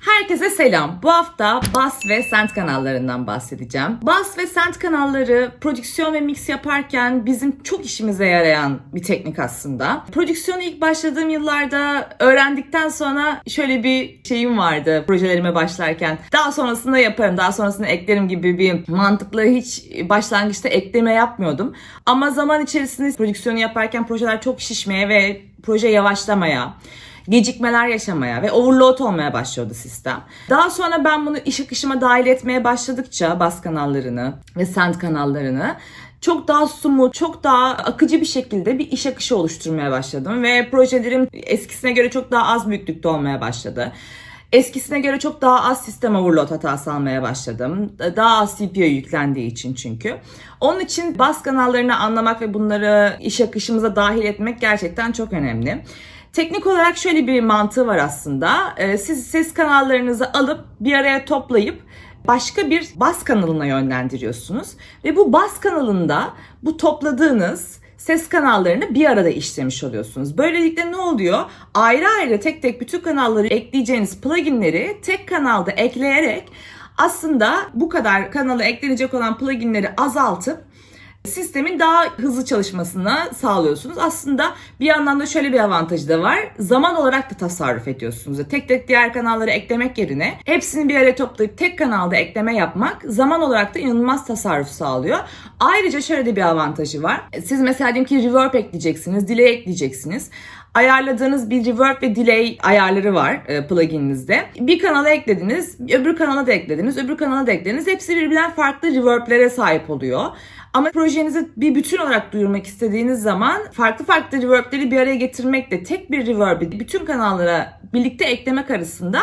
Herkese selam. Bu hafta Bas ve Sent kanallarından bahsedeceğim. Bas ve Sent kanalları prodüksiyon ve mix yaparken bizim çok işimize yarayan bir teknik aslında. Prodüksiyonu ilk başladığım yıllarda öğrendikten sonra şöyle bir şeyim vardı projelerime başlarken. Daha sonrasında yaparım, daha sonrasında eklerim gibi bir mantıkla hiç başlangıçta ekleme yapmıyordum. Ama zaman içerisinde prodüksiyonu yaparken projeler çok şişmeye ve proje yavaşlamaya, gecikmeler yaşamaya ve overload olmaya başlıyordu sistem. Daha sonra ben bunu iş akışıma dahil etmeye başladıkça bas kanallarını ve send kanallarını çok daha smooth, çok daha akıcı bir şekilde bir iş akışı oluşturmaya başladım ve projelerim eskisine göre çok daha az büyüklükte olmaya başladı. Eskisine göre çok daha az sistem overload hatası almaya başladım. Daha az CPU yüklendiği için çünkü. Onun için bas kanallarını anlamak ve bunları iş akışımıza dahil etmek gerçekten çok önemli. Teknik olarak şöyle bir mantığı var aslında. Ee, Siz ses kanallarınızı alıp bir araya toplayıp başka bir bas kanalına yönlendiriyorsunuz. Ve bu bas kanalında bu topladığınız ses kanallarını bir arada işlemiş oluyorsunuz. Böylelikle ne oluyor? Ayrı ayrı tek tek bütün kanalları ekleyeceğiniz pluginleri tek kanalda ekleyerek aslında bu kadar kanala eklenecek olan pluginleri azaltıp sistemin daha hızlı çalışmasını sağlıyorsunuz. Aslında bir yandan da şöyle bir avantajı da var. Zaman olarak da tasarruf ediyorsunuz. Tek tek diğer kanalları eklemek yerine hepsini bir araya toplayıp tek kanalda ekleme yapmak zaman olarak da inanılmaz tasarruf sağlıyor. Ayrıca şöyle de bir avantajı var. Siz mesela diyelim ki reverb ekleyeceksiniz, delay ekleyeceksiniz ayarladığınız bir reverb ve delay ayarları var e, plugin'inizde. Bir kanala eklediniz, öbür kanala da eklediniz, öbür kanala da eklediniz. Hepsi birbirinden farklı reverb'lere sahip oluyor. Ama projenizi bir bütün olarak duyurmak istediğiniz zaman farklı farklı reverb'leri bir araya getirmekle tek bir reverb'i bütün kanallara birlikte eklemek arasında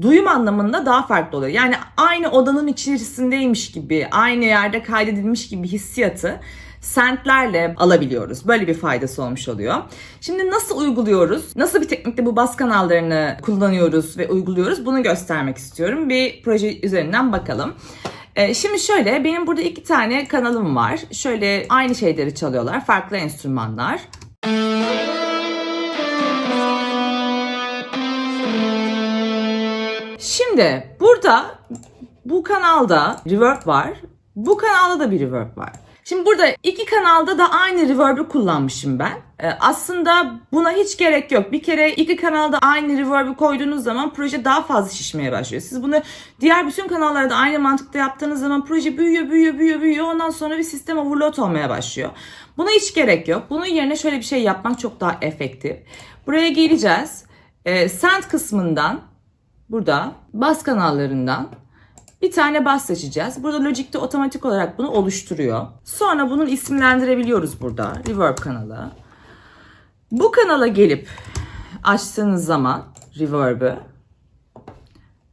duyum anlamında daha farklı oluyor. Yani aynı odanın içerisindeymiş gibi, aynı yerde kaydedilmiş gibi hissiyatı sentlerle alabiliyoruz. Böyle bir faydası olmuş oluyor. Şimdi nasıl uyguluyoruz? Nasıl bir teknikle bu bas kanallarını kullanıyoruz ve uyguluyoruz? Bunu göstermek istiyorum. Bir proje üzerinden bakalım. Ee, Şimdi şöyle benim burada iki tane kanalım var. Şöyle aynı şeyleri çalıyorlar. Farklı enstrümanlar. Şimdi burada bu kanalda reverb var. Bu kanalda da bir reverb var. Şimdi burada iki kanalda da aynı reverb'ü kullanmışım ben. Ee, aslında buna hiç gerek yok. Bir kere iki kanalda aynı reverb'ü koyduğunuz zaman proje daha fazla şişmeye başlıyor. Siz bunu diğer bütün kanallarda aynı mantıkta yaptığınız zaman proje büyüyor, büyüyor, büyüyor, büyüyor. Ondan sonra bir sistem overload olmaya başlıyor. Buna hiç gerek yok. Bunun yerine şöyle bir şey yapmak çok daha efektif. Buraya geleceğiz. Ee, send kısmından burada bas kanallarından bir tane bas seçeceğiz. Burada Logic'te otomatik olarak bunu oluşturuyor. Sonra bunu isimlendirebiliyoruz burada. Reverb kanalı. Bu kanala gelip açtığınız zaman Reverb'ı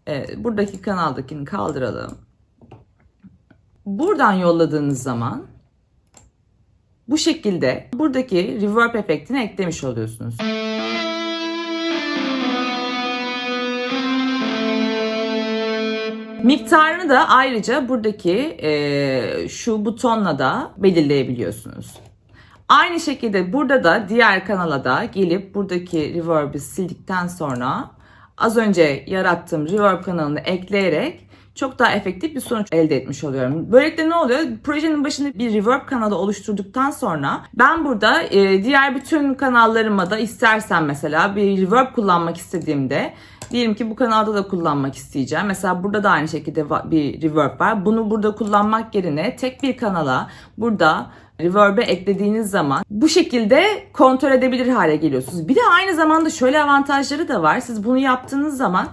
evet, buradaki kanaldakini kaldıralım. Buradan yolladığınız zaman bu şekilde buradaki reverb efektini eklemiş oluyorsunuz. Miktarını da ayrıca buradaki e, şu butonla da belirleyebiliyorsunuz. Aynı şekilde burada da diğer kanala da gelip buradaki reverb'i sildikten sonra az önce yarattığım reverb kanalını ekleyerek çok daha efektif bir sonuç elde etmiş oluyorum. Böylelikle ne oluyor? Projenin başında bir reverb kanalı oluşturduktan sonra ben burada e, diğer bütün kanallarıma da istersen mesela bir reverb kullanmak istediğimde Diyelim ki bu kanalda da kullanmak isteyeceğim. Mesela burada da aynı şekilde bir reverb var. Bunu burada kullanmak yerine tek bir kanala burada reverb'e eklediğiniz zaman bu şekilde kontrol edebilir hale geliyorsunuz. Bir de aynı zamanda şöyle avantajları da var. Siz bunu yaptığınız zaman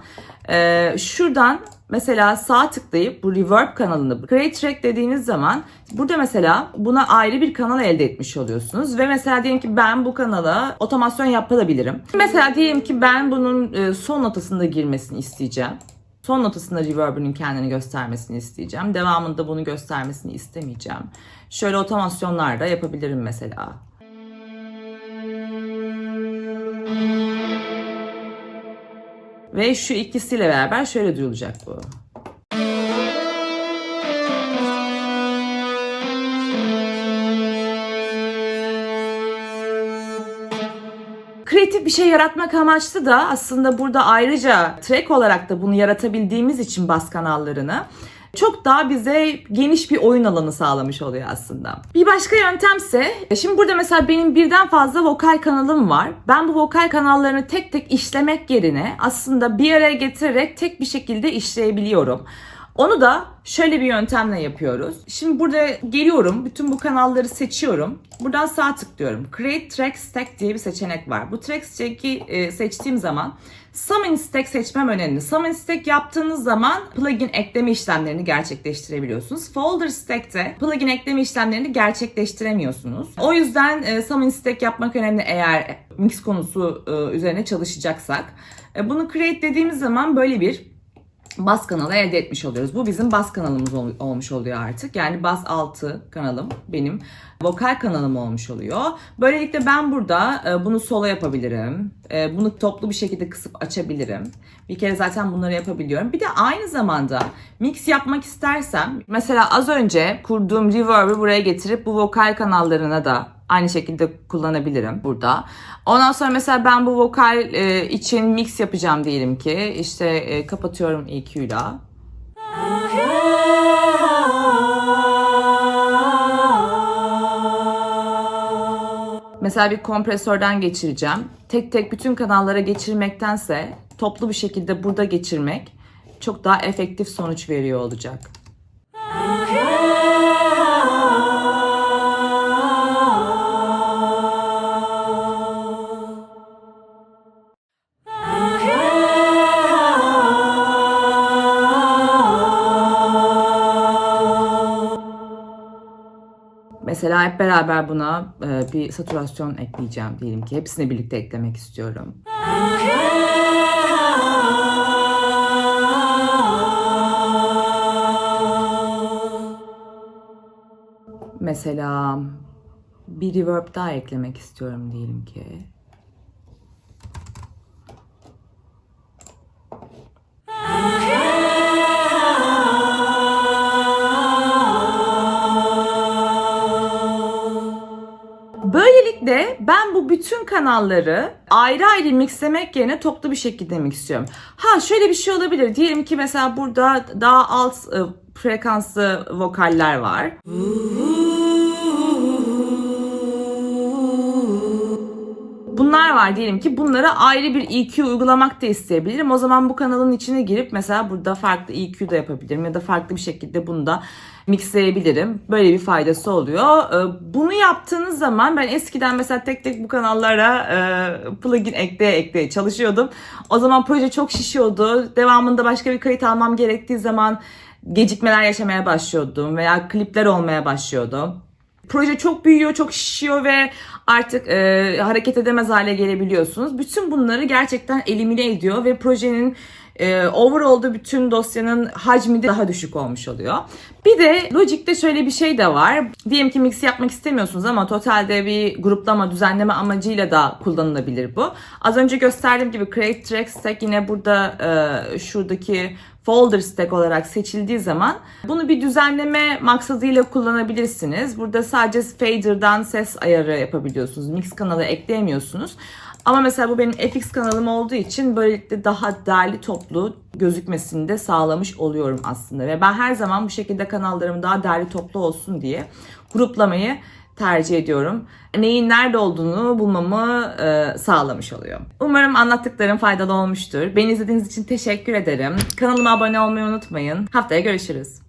e, şuradan mesela sağ tıklayıp bu reverb kanalını create track dediğiniz zaman burada mesela buna ayrı bir kanal elde etmiş oluyorsunuz ve mesela diyelim ki ben bu kanala otomasyon yapabilirim. Mesela diyelim ki ben bunun e, son notasında girmesini isteyeceğim. Son notasında reverb'ünün kendini göstermesini isteyeceğim. Devamında bunu göstermesini istemeyeceğim. Şöyle otomasyonlar da yapabilirim mesela. Ve şu ikisiyle beraber şöyle duyulacak bu. kreatif bir şey yaratmak amaçlı da aslında burada ayrıca track olarak da bunu yaratabildiğimiz için bas kanallarını çok daha bize geniş bir oyun alanı sağlamış oluyor aslında. Bir başka yöntemse, şimdi burada mesela benim birden fazla vokal kanalım var. Ben bu vokal kanallarını tek tek işlemek yerine aslında bir araya getirerek tek bir şekilde işleyebiliyorum. Onu da şöyle bir yöntemle yapıyoruz. Şimdi burada geliyorum, bütün bu kanalları seçiyorum. Buradan sağ tıklıyorum. Create Track Stack diye bir seçenek var. Bu Track Stack'i e, seçtiğim zaman Summon Stack seçmem önemli. Summon Stack yaptığınız zaman plugin ekleme işlemlerini gerçekleştirebiliyorsunuz. Folder Stack'te plugin ekleme işlemlerini gerçekleştiremiyorsunuz. O yüzden e, Summon Stack yapmak önemli eğer mix konusu e, üzerine çalışacaksak. E, bunu create dediğimiz zaman böyle bir bas kanalı elde etmiş oluyoruz. Bu bizim bas kanalımız ol- olmuş oluyor artık. Yani bas 6 kanalım benim vokal kanalım olmuş oluyor. Böylelikle ben burada e, bunu solo yapabilirim. E, bunu toplu bir şekilde kısıp açabilirim. Bir kere zaten bunları yapabiliyorum. Bir de aynı zamanda mix yapmak istersem mesela az önce kurduğum reverb'ı buraya getirip bu vokal kanallarına da aynı şekilde kullanabilirim burada. Ondan sonra mesela ben bu vokal e, için mix yapacağım diyelim ki. İşte e, kapatıyorum EQ'la. Mesela bir kompresörden geçireceğim. Tek tek bütün kanallara geçirmektense toplu bir şekilde burada geçirmek çok daha efektif sonuç veriyor olacak. Mesela hep beraber buna e, bir saturasyon ekleyeceğim diyelim ki. Hepsini birlikte eklemek istiyorum. Mesela bir reverb daha eklemek istiyorum diyelim ki. Böylelikle ben bu bütün kanalları ayrı ayrı mixlemek yerine toplu bir şekilde mixliyorum. Ha şöyle bir şey olabilir. Diyelim ki mesela burada daha alt e, frekanslı vokaller var. Bunlar var diyelim ki bunlara ayrı bir EQ uygulamak da isteyebilirim. O zaman bu kanalın içine girip mesela burada farklı EQ da yapabilirim ya da farklı bir şekilde bunu da mixleyebilirim. Böyle bir faydası oluyor. Ee, Bunu yaptığınız zaman ben eskiden mesela tek tek bu kanallara e, plugin ekleye ekleye çalışıyordum. O zaman proje çok şişiyordu. Devamında başka bir kayıt almam gerektiği zaman gecikmeler yaşamaya başlıyordum veya klipler olmaya başlıyordu proje çok büyüyor, çok şişiyor ve artık e, hareket edemez hale gelebiliyorsunuz. Bütün bunları gerçekten elimine ediyor ve projenin e, overall'da bütün dosyanın hacmi de daha düşük olmuş oluyor. Bir de Logic'te şöyle bir şey de var. Diyelim ki mix yapmak istemiyorsunuz ama totalde bir gruplama, düzenleme amacıyla da kullanılabilir bu. Az önce gösterdiğim gibi Create Track Stack yine burada e, şuradaki folder stack olarak seçildiği zaman bunu bir düzenleme maksadıyla kullanabilirsiniz. Burada sadece fader'dan ses ayarı yapabiliyorsunuz. Mix kanalı ekleyemiyorsunuz. Ama mesela bu benim FX kanalım olduğu için böylelikle daha değerli toplu gözükmesini de sağlamış oluyorum aslında. Ve ben her zaman bu şekilde kanallarım daha değerli toplu olsun diye gruplamayı tercih ediyorum. Neyin nerede olduğunu bulmamı e, sağlamış oluyor. Umarım anlattıklarım faydalı olmuştur. Beni izlediğiniz için teşekkür ederim. Kanalıma abone olmayı unutmayın. Haftaya görüşürüz.